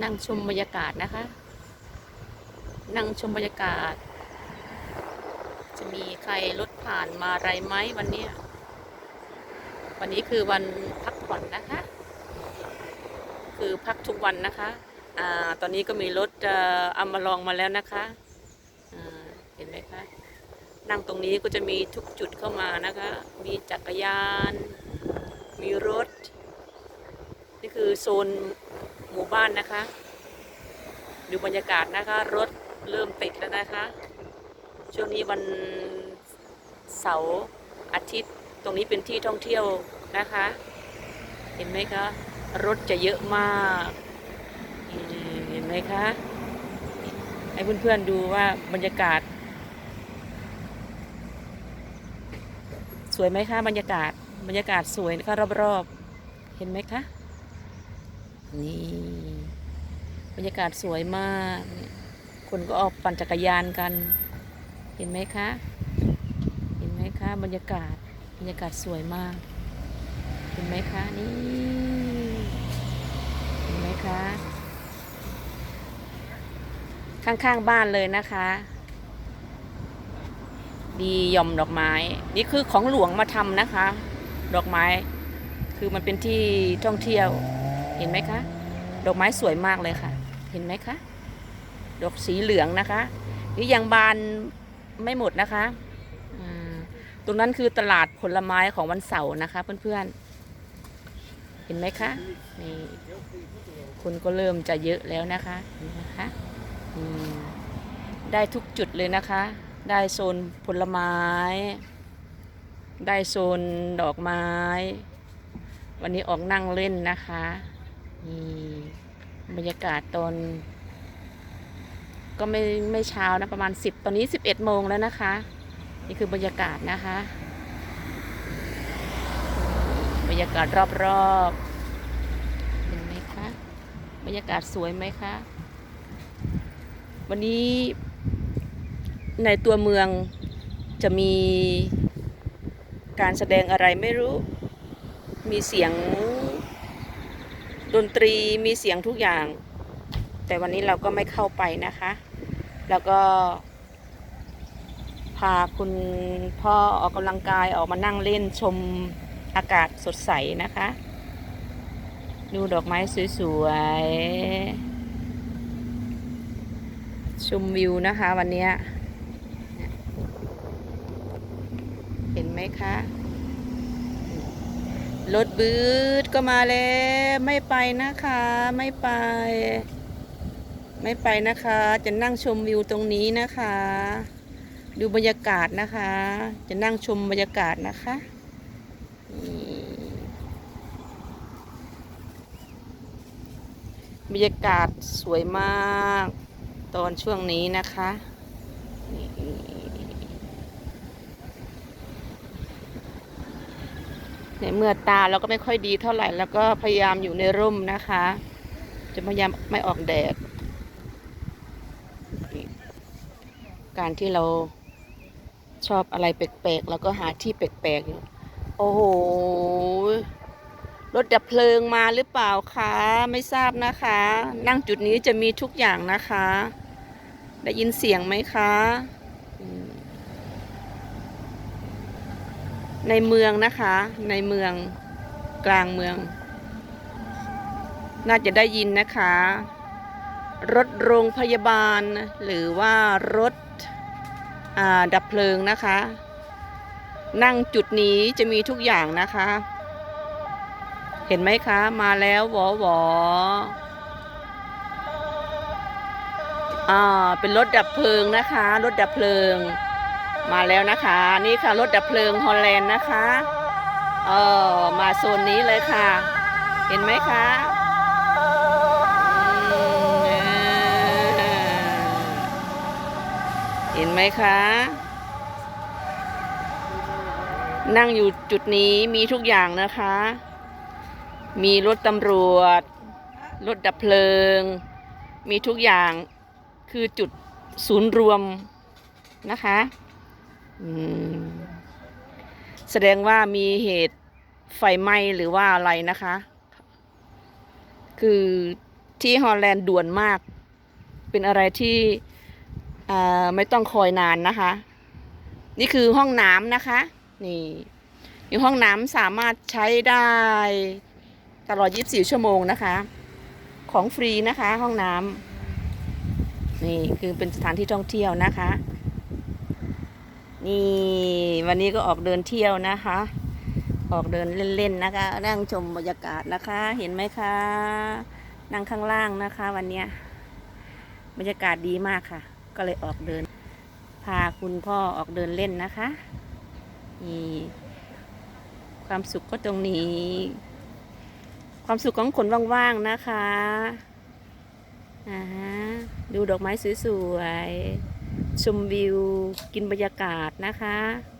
นั่งชมบรรยากาศนะคะ นั่งชมบรรยากาศ จะมีใครรถผ่านมาไรไหมวันนี้ วันนี้คือวันพักผ่อนนะคะ คือพักทุกวันนะคะอ่าตอนนี้ก็มีรถอ่อเอามาลองมาแล้วนะคะเห็นไหมคะ นั่งตรงนี้ก็จะมีทุกจุดเข้ามานะคะ มีจักรยาน มีรถ นี่คือโซน หมู่บ้านนะคะ ดูบรรยากาศนะคะ รถเริ่มติดแล้วนะคะ ช่วงนี้วันเสาร์อาทิตย์ตรงนี้เป็นที่ท่องเที่ยวนะคะ เห็นไหมคะ รถจะเยอะมากเห็นไหมคะให้เพื่อนๆดูว่าบรรยากาศ สวยไหมคะบรรยากาศบรรยากาศสวยนะคะรอบๆเห็นไหมคะ นี่บรรยากาศสวยมากคนก็ออกปั่นจักรยานกัน เห็นไหมคะ เห็นไหมคะ บรรยากาศบรรยากาศสวยมาก เห็นไหมคะนี่เห็นไหมคะ ข้างๆบ้านเลยนะคะดียอมดอกไม้ นี่คือของหลวงมาทำนะคะ ดอกไม้ คือมันเป็นที่ท่องเที่ยว เห็นไหมคะ ดอกไม้สวยมากเลยค่ะ เห็นไหมคะ ดอกสีเหลืองนะคะ นี่ยังบานไม่หมดนะคะ ตรงนั้นคือตลาดผลไม้ของวันเสาร์นะคะ เพื่อนๆ เห็นไหมคะ นี่คนก็เริ่มจะเยอะแล้วนะคะเห็นไหมคะได้ทุกจุดเลยนะคะ ได้โซนผลไม้ ได้โซนดอกไม้ วันนี้ออกนั่งเล่นนะคะ นี่บรรยากาศตอน ก็ไม่ไม่เช้านะประมาณ10ตอนนี้11โมงแล้วนะคะ นี่คือบรรยากาศนะคะ บรรยากาศรอบๆเห็นไหมคะบรรยากาศสวยไหมคะวันนี้ในตัวเมืองจะมีการแสดงอะไรไม่รู้ มีเสียง ดนตรีมีเสียงทุกอย่าง แต่วันนี้เราก็ไม่เข้าไปนะคะ แล้วก็พาคุณพ่อออกกำลังกายออกมานั่งเล่นชมอากาศสดใสนะคะ ดูดอกไม้สวยๆ ชมวิวนะคะวันนี้ เห็นไหมคะ รถบืดก็มาแล้วไม่ไปนะคะ ไม่ไป ไม่ไปนะคะ จะนั่งชมวิวตรงนี้นะคะ ดูบรรยากาศนะคะ จะนั่งชมบรรยากาศนะคะอีบรรยากาศสวยมาก ตอนช่วงนี้นะคะนี่ ในเมื่อตาเราก็ไม่ค่อยดีเท่าไหร่ แล้วก็พยายามอยู่ในร่มนะคะ จะพยายามไม่ออกแดด การที่เราชอบอะไรแปลกๆ แล้วก็หาที่แปลกๆอยู่โอ้โห รถดับเพลิงมาหรือเปล่าคะ ไม่ทราบนะคะ นั่งจุดนี้จะมีทุกอย่างนะคะ ได้ยินเสียงไหมคะอืม ในเมืองนะคะ ในเมืองกลางเมือง น่าจะได้ยินนะคะ รถโรงพยาบาล หรือว่ารถดับเพลิงนะคะ นั่งจุดนี้จะมีทุกอย่างนะคะ เห็นไหมคะ มาแล้วหวอหวออ่าเป็นรถดับเพลิงนะคะ รถดับเพลิง มาแล้วนะคะ นี่ค่ะรถดับเพลิงฮอลแลนด์นะคะเออมาโซนนี้เลยค่ะ เห็นไหมคะเห็นไหมคะ นั่งอยู่จุดนี้มีทุกอย่างนะคะ มีรถตำรวจ รถดับเพลิง มีทุกอย่างคือจุดศูนย์รวมนะคะ แสดงว่ามีเหตุไฟไหม้หรือว่าอะไรนะคะ คือที่ฮอลแลนด์ด่วนมาก เป็นอะไรที่ไม่ต้องคอยนานนะคะ นี่คือห้องน้ำนะคะ นี่นี่ห้องน้ำสามารถใช้ได้ตลอด 24 ชั่วโมงนะคะ ของฟรีนะคะห้องน้ำนี่คือเป็นสถานที่ท่องเที่ยวนะคะ นี่วันนี้ก็ออกเดินเที่ยวนะคะ ออกเดินเล่นๆนะคะ นั่งชมบรรยากาศนะคะ เห็นไหมคะนั่งข้างล่างนะคะ วันนี้บรรยากาศดีมากค่ะ ก็เลยออกเดิน พาคุณพ่อออกเดินเล่นนะคะนี่ความสุขก็ตรงนี้ ความสุขของคนว่างๆนะคะอ่าดูดอกไม้สวยๆ ชมวิว กินบรรยากาศนะคะ